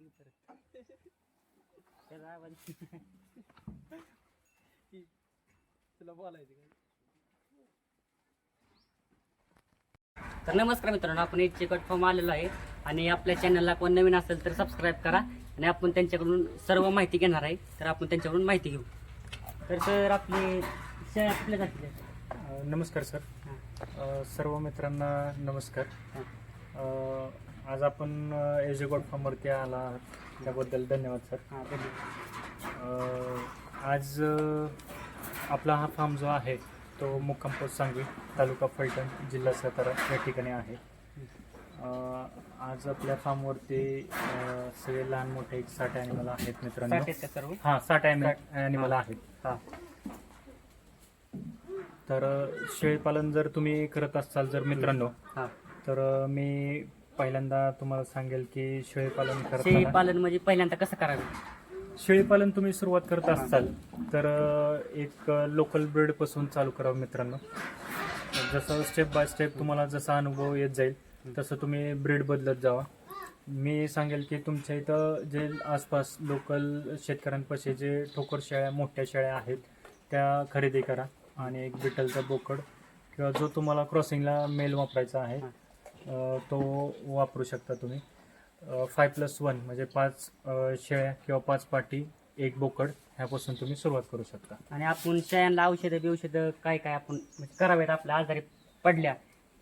बोलतोय परत. त्याचा आवाज तुला बोलायचं काय तर नमस्कार मित्रांनो आपण एक चिकट फॉर्म आलेलो आहे आणि आपल्या चॅनलला कोण नवीन असेल तर सबस्क्राईब करा आणि आपण त्यांच्याकडून सर्व माहिती घेणार आहे तर आपण त्यांच्याकडून माहिती घेऊ. तर सर आपले शेळ्या कुठल्या जातील नमस्कार सर. सर्व मित्रांना नमस्कार. अ, आज आपण एजुगोट फार्मवरती आला आहात त्याबद्दल धन्यवाद सर हां धन्यवाद. आज आपला हा फार्म जो आहे तो मुक्काम पोस्ट सांगवी तालुका फलटण जिल्हा सातारा या ठिकाणी आहे. आज आपल्या फार्मवरती सगळे लहान मोठे एक साठ ॲनिमल आहेत मित्रांनो. हां साठ ॲनिमल. आहेत. हां. तर शेळीपालन जर तुम्ही करत असाल जर मित्रांनो हां. तर मी पहिल्यांदा तुम्हाला सांगेल की शेळीपालन शेळी करताना पालन म्हणजे पहिल्यांदा कसं करावं शेळीपालन तुम्ही सुरुवात करत असाल तर अ, एक लोकल ब्रीडपासून चालू करावं मित्रांनो. जसं स्टेप बाय स्टेप तुम्हाला जसा अनुभव येत जाईल तसं तुम्ही ब्रीड बदलत जावा. मी सांगेल की तुमच्या इथं जे आसपास लोकल शेतकऱ्यांपाशी जे ठोकर शेळ्या मोठ्या शेळ्या आहेत त्या खरेदी करा. आणि एक बिटलचा बोकड किंवा जो तुम्हाला क्रॉसिंगला मेल वापरायचा आहे तो वापरू शकता तुम्ही. फाय प्लस वन म्हणजे पाच शेळ्या किंवा पाच पाटी एक बोकड ह्यापासून तुम्ही सुरुवात करू शकता. आणि आपण शेळ्यांना औषधं बिवषधं काय काय आपण म्हणजे करावेत? आपल्या आजारी पडल्या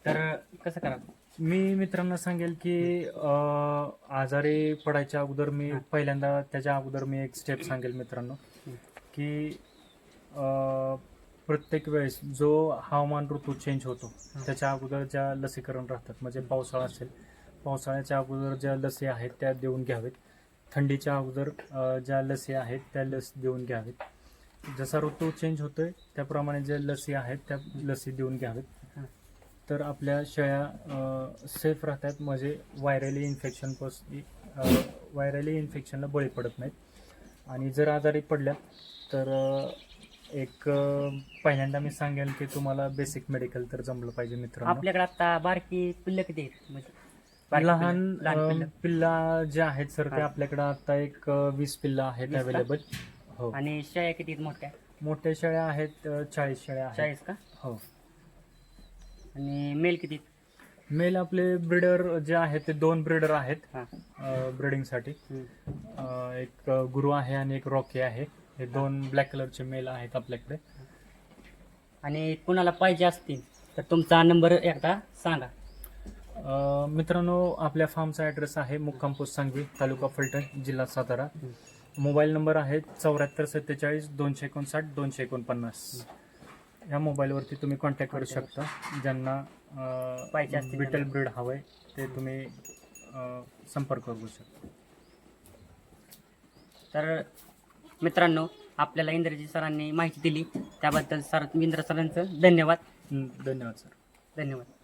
तर कसं करावं? मी मित्रांना सांगेल की आजारी पडायच्या अगोदर मी. पहिल्यांदा त्याच्या अगोदर मी एक स्टेप सांगेल मित्रांनो. की प्रत्येक वेळेस जो हवामान ऋतू चेंज होतो त्याच्या अगोदर ज्या लसीकरण राहतात म्हणजे पावसाळा असेल पावसाळ्याच्या अगोदर ज्या लसी आहेत त्या देऊन घ्यावेत. थंडीच्या अगोदर ज्या लसी आहेत त्या लस देऊन घ्यावेत. जसा ऋतू चेंज होतोय त्याप्रमाणे ज्या लसी आहेत त्या लसी देऊन घ्यावेत. तर आपल्या शेळ्या सेफ राहतात म्हणजे व्हायरली इन्फेक्शन पास व्हायरली इन्फेक्शनला बळी पडत नाहीत. आणि जर आजारी पडल्या तर एक पहिल्यांदा मी सांगेल की तुम्हाला बेसिक मेडिकल तर जमलं पाहिजे मित्रांनो. आपल्याकडे आता बारकी पिल्ल किती आहेत? म्हणजे बारकी लहान पिल्लं, अ, जे आहेत सर ते हा. आपल्याकडे आता एक अ, वीस पिल्ला आहेत वीस का? अवेलेबल हो. आणि शेळ्या किती आहेत मोठ्या? मोठ्या शेळ्या आहेत अ, चाळीस शेळ्या आहेत. चाळीस का? हो. आणि मेल किती आहेत? मेल आपले ब्रिडर जे आहेत ते दोन ब्रिडर आहेत हा. ब्रिडिंगसाठी हम्म. एक अ, गुरु आहे आणि एक रॉकी आहे. हे दोन ब्लॅक कलरचे मेल आहेत आपल्याकडे. आणि कुणाला पाहिजे असतील तर तुमचा नंबर एकदा सांगा. अ, मित्रांनो आपल्या फार्मचा ॲड्रेस आहे मुक्काम पोस्ट सांगवी तालुका फलटण जिल्हा सातारा. मोबाईल नंबर आहे चौऱ्याहत्तर सत्तेचाळीस दोनशे एकोणसाठ दोनशे एकोणपन्नास. या मोबाईलवरती तुम्ही कॉन्टॅक्ट करू शकता. ज्यांना पाहिजे असतील त्यांना. ब्रीड हवंय ते तुम्ही अ, संपर्क करू शकता. तर मित्रांनो आपल्याला इंद्रजी सरांनी माहिती दिली. त्याबद्दल सर इंद्र सरांचं धन्यवाद. धन्यवाद सर. धन्यवाद.